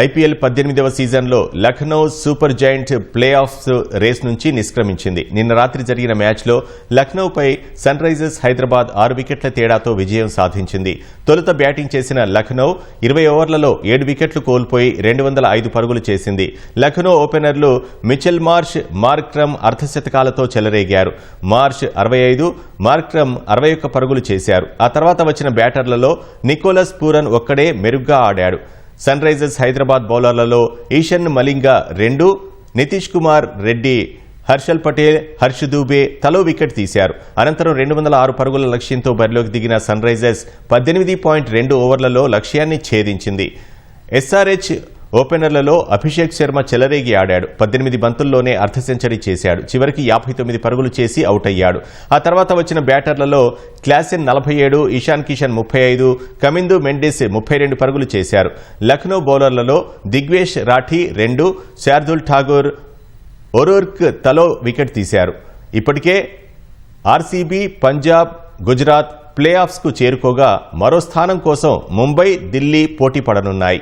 IPL పద్దెనిమిదవ సీజన్లో Lucknow super giant playoffs race నుంచి నిష్క్రమించింది. నిన్న రాత్రి జరిగిన మ్యాచ్లో లక్నోపై సన్ రైజర్స్ హైదరాబాద్ ఆరు వికెట్ల తేడాతో విజయం సాధించింది. తొలుత బ్యాటింగ్ చేసిన లక్నో ఇరవై ఓవర్లలో ఏడు వికెట్లు కోల్పోయి రెండు వందల ఐదు పరుగులు చేసింది. లక్నో ఓపెనర్లు మిచెల్ మార్ష్ మార్క్రమ్ అర్ధశతకాలతో చెలరేగారు. మార్ష్ అరవై ఐదు మార్క్రమ్ అరవై ఒక్క పరుగులు చేశారు. ఆ తర్వాత వచ్చిన బ్యాటర్లలో నికోలస్ పూరన్ ఒక్కడే మెరుగ్గా ఆడాడు. సన్ రైజర్స్ హైదరాబాద్ బౌలర్లలో ఈషన్ మలింగ రెండు నితీష్ కుమార్ రెడ్డి హర్షల్ పటేల్ హర్ష్ దూబే తలో వికెట్ తీశారు. అనంతరం రెండు వందల ఆరు పరుగుల లక్ష్యంతో బరిలోకి దిగిన సన్ రైజర్స్ పద్దెనిమిది పాయింట్ రెండు ఓవర్లలో లక్ష్యాన్ని ఛేదించింది. ఎస్ఆర్హెచ్ ఓపెనర్లలో అభిషేక్ శర్మ చెలరేగి ఆడాడు. పద్దెనిమిది బంతుల్లోనే అర్ధ సెంచరీ చేశాడు. చివరికి యాభై తొమ్మిది పరుగులు చేసి అవుట్ అయ్యాడు. ఆ తర్వాత వచ్చిన బ్యాటర్లలో క్లాసిన్ నలభై ఏడు ఇషాన్ కిషన్ ముప్పై ఐదు కమిందు మెండిస్ ముప్పై రెండు పరుగులు చేశారు. లక్నో బౌలర్లలో దిగ్వేష్ రాఠీ రెండు శార్దుల్ ఠాగూర్ ఒరూర్క్ తలో వికెట్ తీశారు. ఇప్పటికే ఆర్సీబీ పంజాబ్ గుజరాత్ ప్లే ఆఫ్స్కు చేరుకోగా మరో స్థానం కోసం ముంబై ఢిల్లీ పోటీ పడనున్నాయి.